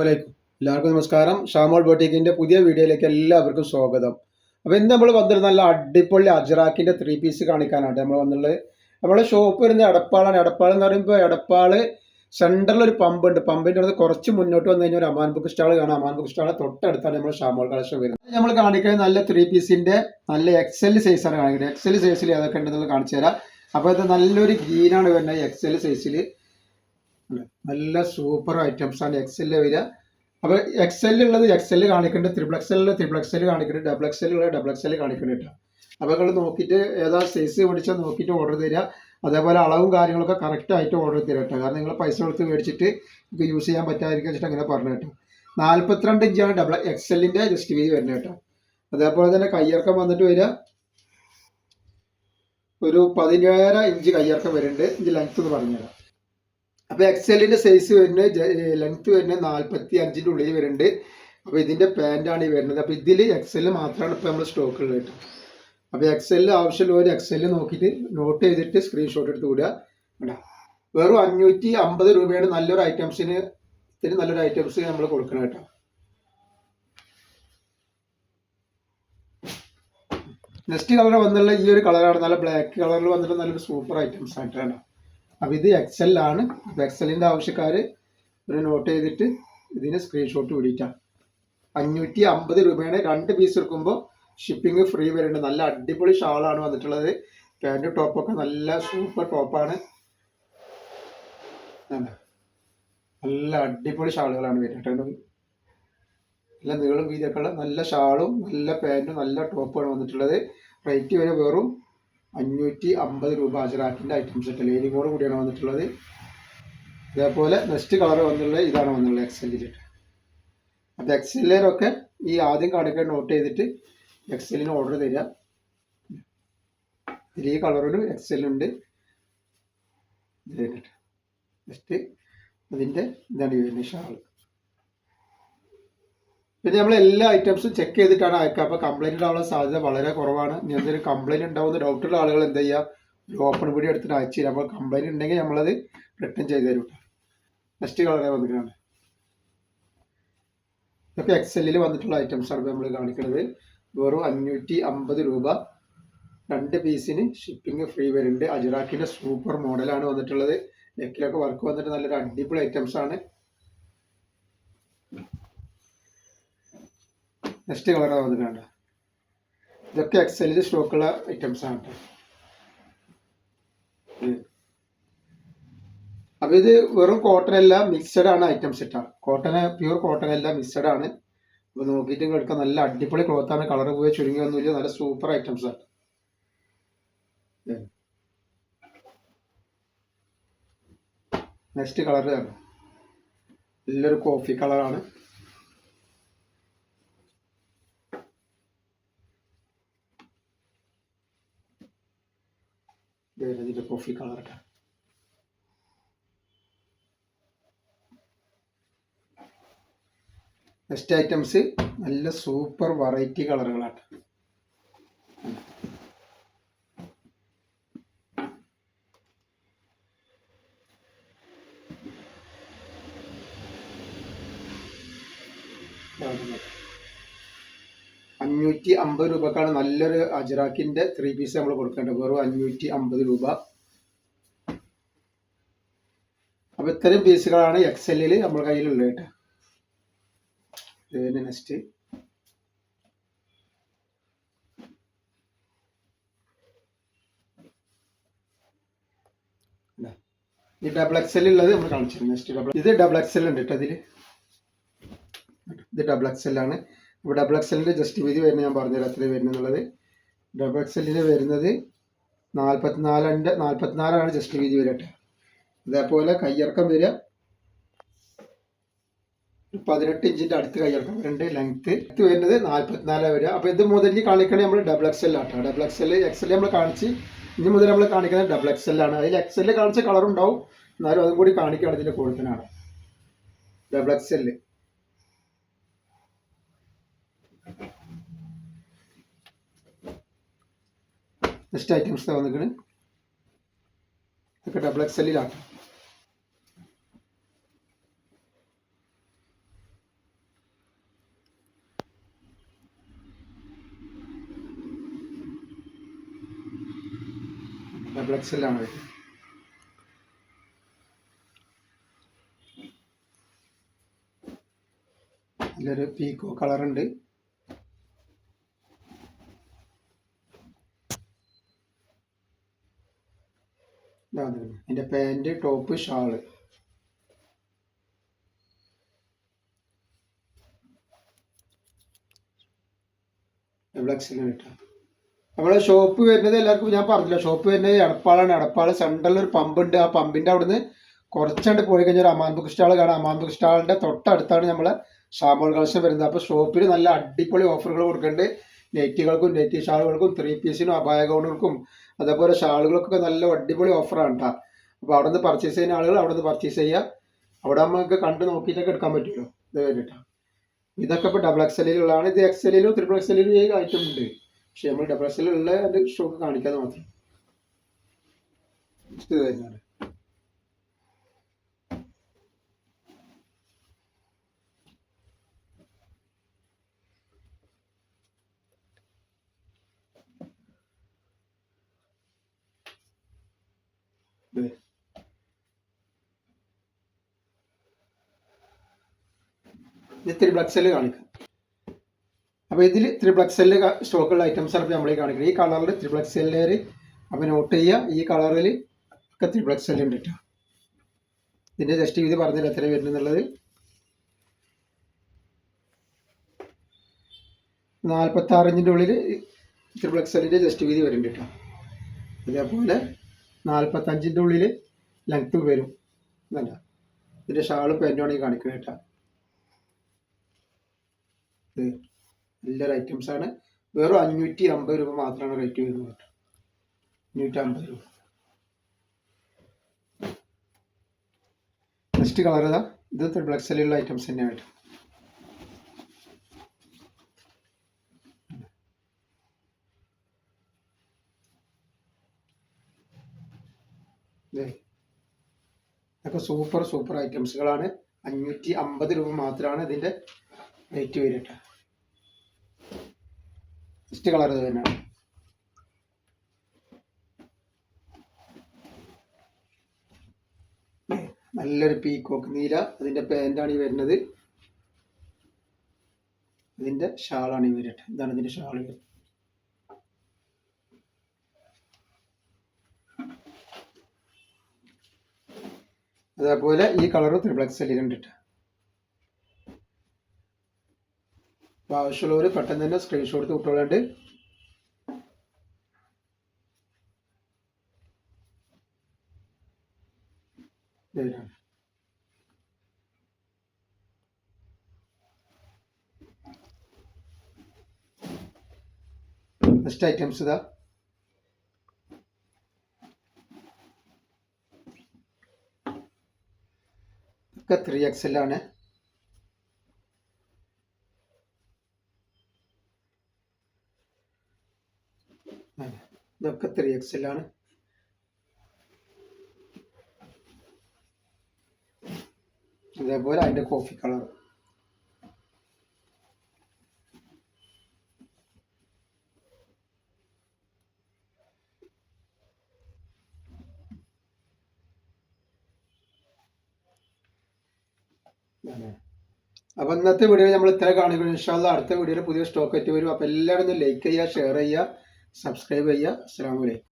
വലൈക്കും എല്ലാവർക്കും നമസ്കാരം. ഷാമോൾ ബോട്ടിക്കിന്റെ പുതിയ വീഡിയോയിലേക്ക് എല്ലാവർക്കും സ്വാഗതം. അപ്പോൾ ഇന്ന് നമ്മൾ വന്നിട്ട് നല്ല അടിപൊളി അജറാക്കിന്റെ ത്രീ പീസ് കാണിക്കാനാണ് നമ്മൾ വന്നുള്ളത് നമ്മളെ ഷോപ്പ് വരുന്നത് എടപ്പാളാണ്. എടപ്പാൾ എന്ന് പറയുമ്പോൾ എടപ്പാൾ സെന്ററിൽ ഒരു പമ്പ് ഉണ്ട്. പമ്പിന്റെ അടുത്ത് കുറച്ച് മുന്നോട്ട് വന്നു കഴിഞ്ഞാൽ ഒരു അമാൻ ബുക്ക് സ്റ്റാൾ കാണാം. അമാൻ ബുക്ക് സ്റ്റാൾ തൊട്ടടുത്താണ് നമ്മൾ ഷാമോൾ കളക്ഷൻ വരുന്നത്. നമ്മൾ കാണിക്കുന്നത് നല്ല ത്രീ പീസിന്റെ നല്ല എക്സൽ സൈസാണ് കാണിക്കുന്നത്. എക്സൽ സൈസിൽ ഏതൊക്കെ ഉണ്ടെന്ന് കാണിച്ചു തരാം. അപ്പോൾ ഇത് നല്ലൊരു ഗ്രീനാണ് വരുന്നത് എക്സൽ സൈസിൽ നല്ല സൂപ്പർ ഐറ്റംസ് ആണ് എക്സെല്ലിൽ വരിക. അപ്പോൾ എക്സെല്ലുള്ളത് എക്സെൽ കാണിക്കുന്നുണ്ട് ത്രിബിൾ എക്സെല്ലിൽ ത്രിബിൾ എക്സെൽ കാണിക്കുന്നുണ്ട് ഡബിൾ എക്സെല്ലിൽ ഉള്ളത് ഡബിൾ എക്സെൽ കാണിക്കുന്നുണ്ട് കേട്ടോ. അപ്പോൾ നിങ്ങൾ നോക്കിയിട്ട് ഏതാ സൈസ് മേടിച്ചാൽ നോക്കിയിട്ട് ഓർഡർ തരിക. അതേപോലെ അളവും കാര്യങ്ങളൊക്കെ കറക്റ്റ് ആയിട്ട് ഓർഡർ തരിക കേട്ടോ. കാരണം നിങ്ങൾ പൈസ കൊടുത്ത് മേടിച്ചിട്ട് നിങ്ങൾക്ക് യൂസ് ചെയ്യാൻ പറ്റാതിരിക്കുക വെച്ചിട്ട് അങ്ങനെ പറഞ്ഞു കേട്ടോ. നാൽപ്പത്തിരണ്ട് ഇഞ്ചാണ് ഡബിൾ എക്സെല്ലിന്റെ ജസ്റ്റ് വീതി വരുന്നത് കേട്ടോ. അതേപോലെ തന്നെ കയ്യിറക്കം വന്നിട്ട് വരിക. ഒരു പതിനേഴര ഇഞ്ച് കയ്യിറക്കം വരുന്നുണ്ട്. ഇഞ്ച് ലെങ്ത് എന്ന് പറഞ്ഞുതരാം. അപ്പോൾ എക്സലിന്റെ സൈസ് വരുന്നത് ലെങ്ത് വരുന്നത് നാൽപ്പത്തി അഞ്ചിന്റെ ഉള്ളിൽ വരുന്നുണ്ട്. അപ്പോൾ ഇതിന്റെ പാന്റാണ് ഈ വരുന്നത്. അപ്പോൾ ഇതിൽ എക്സൽ മാത്രമാണ് ഇപ്പൊ നമ്മൾ സ്റ്റോക്ക് ഉള്ളത്. കേട്ടോ അപ്പോൾ എക്സലിൽ ഒരു എക്സലിൽ നോക്കിയിട്ട് നോട്ട് ചെയ്തിട്ട് സ്ക്രീൻഷോട്ട് എടുത്ത് വിടുക. വെറും അഞ്ഞൂറ്റി അമ്പത് രൂപയാണ് നല്ലൊരു ഐറ്റംസിന് ഇതിന് നല്ലൊരു ഐറ്റംസ് നമ്മൾ കൊടുക്കണം കേട്ടോ. നെക്സ്റ്റ് കളർ വന്നുള്ള ഈ ഒരു കളറാണ് നല്ല ബ്ലാക്ക് കളറിൽ വന്നിട്ട് നല്ലൊരു സൂപ്പർ ഐറ്റംസ് ആയിട്ടാണ് അപ്പോൾ ഇത് എക്സലാണ് അപ്പോൾ എക്സലിന്റെ ആവശ്യക്കാർ ഒരു നോട്ട് ചെയ്തിട്ട് ഇതിന് സ്ക്രീൻഷോട്ട് വിടിയിട്ടാണ് അഞ്ഞൂറ്റി അമ്പത് രൂപയാണ് രണ്ട് പീസ് എടുക്കുമ്പോൾ ഷിപ്പിംഗ് ഫ്രീ വരുന്നുണ്ട് നല്ല അടിപൊളി ഷാളാണ് വന്നിട്ടുള്ളത്. പാന്റ് ടോപ്പൊക്കെ നല്ല സൂപ്പർ ടോപ്പാണ് നല്ല അടിപൊളി ഷാളുകളാണ് വരുന്നത് നല്ല നീളും വീതിയൊക്കെയുള്ള നല്ല ഷാളും നല്ല പാന്റും നല്ല ടോപ്പാണ് വന്നിട്ടുള്ളത്. റേറ്റ് വരെ വെറും അഞ്ഞൂറ്റി അമ്പത് രൂപ അജറാക്കിന്റെ ഐറ്റംസ് ഇട്ട് ലേനിങ്ങോട് കൂടിയാണ് വന്നിട്ടുള്ളത്. അതേപോലെ നെക്സ്റ്റ് കളർ വന്നിട്ടുള്ളത് ഇതാണ് വന്നിട്ടുള്ളത് എക്സെല്ലിലിട്ട് അപ്പോൾ എക്സെല്ലിലൊക്കെ ഈ ആദ്യം കാണിക്കാൻ നോട്ട് ചെയ്തിട്ട് എക്സലിന് ഓർഡർ തരിക. ഈ കളറൊരു എക്സലുണ്ട് നെക്സ്റ്റ് അതിന്റെ ഇതാണ് ഷാൾ പിന്നെ നമ്മൾ എല്ലാ ഐറ്റംസും ചെക്ക് ചെയ്തിട്ടാണ് അയക്കുക. അപ്പോൾ കംപ്ലൈന്റ് ഉണ്ടാവാനുള്ള സാധ്യത വളരെ കുറവാണ്. ഇനി എന്തെങ്കിലും കംപ്ലൈന്റ് ഉണ്ടാവുന്ന ഡൗട്ടുള്ള ആളുകൾ എന്ത് ചെയ്യുക ഒരു ഓപ്പൺ വീഡിയോ എടുത്തിട്ട് അയച്ചു തരാം. അപ്പോൾ കംപ്ലൈന്റ് ഉണ്ടെങ്കിൽ നമ്മളത് റിട്ടേൺ ചെയ്ത് തരും നെക്സ്റ്റ് കളറെ വന്നിട്ടാണ് ഇതൊക്കെ എക്സലിൽ വന്നിട്ടുള്ള ഐറ്റംസ് ആണ് നമ്മൾ കാണിക്കുന്നത്. വെറും അഞ്ഞൂറ്റി അമ്പത് രൂപ. രണ്ട് പീസിന് ഷിപ്പിംഗ് ഫ്രീ വരുന്നുണ്ട്. അജിറാക്കിന്റെ സൂപ്പർ മോഡലാണ് വന്നിട്ടുള്ളത്. നെക്കിലൊക്കെ വർക്ക് വന്നിട്ട് നല്ലൊരു അടിപൊളി ഐറ്റംസ് നെക്സ്റ്റ് കളറാണ് വേണ്ട ഇതൊക്കെ എക്സലിൽ സ്റ്റോക്കുള്ള ഐറ്റംസ് ആണ് അപ്പൊ ഇത് വെറും കോട്ടൺ എല്ലാം മിക്സഡ് ആണ് ഐറ്റംസ് ഇട്ടാ. കോട്ടൺ പ്യൂർ കോട്ടൺ എല്ലാം മിക്സഡ് ആണ്. അപ്പൊ നോക്കിയിട്ട് എടുക്കാൻ നല്ല അടിപൊളി ക്ലോത്ത് ആണ്. കളർ പോയി ചുരുങ്ങി ഒന്നുമില്ല നല്ല സൂപ്പർ ഐറ്റംസ് ആണ്. നെക്സ്റ്റ് കളർ നല്ലൊരു കോഫി കളറാണ് ഇതിന്റെ കോഫി കളറൊക്കെ. നെക്സ്റ്റ് ഐറ്റംസ് നല്ല സൂപ്പർ വെറൈറ്റി കളറുകളാണ്. അഞ്ഞൂറ്റി അമ്പത് രൂപക്കാണ് നല്ലൊരു അജറാക്കിന്റെ ത്രീ പീസ് നമ്മൾ കൊടുക്കേണ്ടത്. വെറും അഞ്ഞൂറ്റി അമ്പത് രൂപ. അപ്പൊ ഇത്തരം പീസുകളാണ് എക്സലിൽ നമ്മൾ കയ്യിലുള്ളത് കേട്ടോ. നെക്സ്റ്റ് ഈ ഡബിൾ എക്സൽ ഉള്ളത് നമ്മൾ കാണിച്ചു നെക്സ്റ്റ് ഡബിൾ ഇത് ഡബിൾ എക്സൽ ഉണ്ട് കേട്ടോ ഇതിൽ. ഇത് ഡബിൾ എക്സൽ ആണ് ഇപ്പോൾ ഡബിൾ എക്സലിന്റെ ജസ്റ്റ് വീതി വരുന്നത് ഞാൻ പറഞ്ഞുതരാം. എത്ര വരുന്നുള്ളത് ഡബിൾ എക്സലിന് വരുന്നത് നാൽപ്പത്തിനാലിന്റെ നാൽപ്പത്തിനാലാണ് ജസ്റ്റ് വീതി വരട്ടെ അതേപോലെ കയ്യിറക്കം വരിക. പതിനെട്ട് ഇഞ്ചിന്റെ അടുത്ത് കയ്യിറക്കം വരുന്നുണ്ട് ലെങ്ത്ത് ഇത് വരുന്നത് നാൽപ്പത്തിനാല് വരിക. അപ്പോൾ ഇത് മുതൽ കാണിക്കണേ നമ്മൾ ഡബിൾ എക്സ് എൽ ആട്ടോ. Double X L X L നമ്മൾ കാണിച്ച് ഇനി മുതൽ നമ്മൾ കാണിക്കുന്നത് ഡബിൾ എക്സ് എൽ ആണ്. അതിൽ എക്സ് എൽ കാണിച്ച കളർ ഉണ്ടാവും. എന്നാലും അതും കൂടി കാണിക്കുകയാണ് ഇതിന്റെ കൂടുതലാണ് double X L next items വന്നിരിക്കുന്നത് ഇതൊക്കെ ഡബിൾ എക്സ് എക്സലിലാണ് ഡബിൾ സെല്ലാണ് വരുന്നത് നല്ലൊരു പീക്കോ കളറുണ്ട് അതിന്റെ പാന്റ് ടോപ്പ് ഷാൾ കിട്ടാം കേട്ടോ. നമ്മളെ ഷോപ്പ് വരുന്നത് എല്ലാവർക്കും ഞാൻ പറഞ്ഞില്ല ഷോപ്പ് വരുന്നത് എടപ്പാളാണ്. എടപ്പാൾ സെൻട്രലിൽ ഒരു പമ്പ് ഉണ്ട്. ആ പമ്പിന്റെ അവിടുന്ന് കുറച്ചണ്ട് പോയി കഴിഞ്ഞാൽ ഒരു അമാൻ ബുക്ക് സ്റ്റാൾ കാണാം. അമാൻ ബുക്ക് സ്റ്റാളിന്റെ തൊട്ടടുത്താണ് നമ്മളെ ഷാമോൾ കളക്ഷൻ വരുന്നത്. അപ്പോൾ ഷോപ്പിൽ നല്ല അടിപൊളി ഓഫറുകൾ കൊടുക്കുന്നുണ്ട് നെറ്റികൾക്കും നെറ്റി ഷാളുകൾക്കും ത്രീ പീസിനും അപായ ഗൗണുകൾക്കും അതേപോലെ ഷാളുകൾക്കൊക്കെ നല്ല അടിപൊളി ഓഫറാണ് കേട്ടോ അപ്പോൾ അവിടെ നിന്ന് പർച്ചേസ് ചെയ്യുന്ന ആളുകൾ അവിടെ നിന്ന് പർച്ചേസ് ചെയ്യുക. അവിടെ നമുക്ക് കണ്ട് നോക്കിയിട്ടൊക്കെ എടുക്കാൻ പറ്റുമല്ലോ. ഇത് വേണ്ടിയിട്ടാണ് ഇതൊക്കെ ഇപ്പോൾ ഡബിൾ എക്സലിലുള്ളതാണ് ഇത് എക്സലിലും ത്രിപ്പിൾ എക്സലിലും ഈ ഐറ്റം ഉണ്ട്. പക്ഷെ നമ്മൾ ഡബിൾ എക്സലിലുള്ള അതിന്റെ ഷോക്ക് കാണിക്കാതെ മാത്രം. ഇത് വരുന്നത് ഇത് ഇത് ത്രിപിൾ എക്സൽ കാണിക്കാം. അപ്പോൾ ഇതിൽ ത്രിപിൾ എക്സൽ സ്റ്റോക്കുള്ള ഐറ്റംസ് ആണ് നമ്മൾ കാണിക്കുന്നത് ഈ കളറിൽ ത്രിപിൾ എക്സലിൽ അപ്പോൾ നോട്ട് ചെയ്യുക ഈ കളറിൽ ഒക്കെ ഉണ്ട് കേട്ടോ ഇതിന്റെ ജസ്റ്റ് ഇത് പറഞ്ഞില്ല എത്ര വരുന്നുള്ളത് നാൽപ്പത്തി ആറിഞ്ചിന്റെ ഉള്ളിൽ ത്രിപിൾ എല്ലിന്റെ ജസ്റ്റ് വീതി വരുന്നുണ്ട് കേട്ടോ അതേപോലെ നാൽപ്പത്തഞ്ചിന്റെ ഉള്ളിൽ ലെങ്ത് വരും. എന്നല്ല ഇതിന്റെ ഷാളും പെന്റുമാണ് ഈ കാണിക്കുന്നത് കേട്ടോ നല്ലൊരു ഐറ്റംസ് ആണ്. വെറും അഞ്ഞൂറ്റി അമ്പത് രൂപ മാത്രമാണ് റേറ്റ് വരുന്നത് അഞ്ഞൂറ്റി അമ്പത് രൂപ. നെക്സ്റ്റ് കളർ ഇതാ ഇത് ത്രിബിൾ എക്സലുള്ള ഐറ്റംസ് തന്നെയാണ്. ഇതൊക്കെ സൂപ്പർ സൂപ്പർ ഐറ്റംസുകളാണ് അഞ്ഞൂറ്റി അമ്പത് രൂപ മാത്രമാണ് ഇതിന്റെ റേറ്റ് വരിക നെക്സ്റ്റ് കളർ ഇത് തന്നെയാണ് നല്ലൊരു പീക്കോക്ക് നീല. അതിന്റെ പാന്റാണ് ഈ വരുന്നത്. ഇതിന്റെ ഷാളാണ് ഈ വരട്ടെ ഇതാണ് ഇതിന്റെ ഷാൾ വരുന്നത്. അതേപോലെ ഈ കളറും ത്രിപ്ലക്സ് എക്സലിലുണ്ട് കേട്ടോ അപ്പോൾ ആവശ്യമുള്ളവർ പെട്ടെന്ന് തന്നെ സ്ക്രീൻഷോട്ട് എടുത്ത് വിട്ടോളാണ്ട്. നെക്സ്റ്റ് ഐറ്റംസ് ഇതാ. ഒക്കെ ത്രീ എക്സ് ഇതൊക്കെ ത്രീ എക്സ് ആണ് അതേപോലെ അതിന്റെ കോഫി കളർ അപ്പോൾ ഇന്നത്തെ വീഡിയോ നമ്മൾ ഇത്ര കാണിക്കുന്നു ഇൻഷാല്ല അടുത്ത വീഡിയോയിൽ പുതിയ സ്റ്റോക്ക് ആയിട്ട് വരും. അപ്പോൾ എല്ലാവരും ലൈക്ക് ചെയ്യുക ഷെയർ ചെയ്യുക. സബ്സ്ക്രൈബ് ചെയ്യുക അസ്സാം വലൈക്കും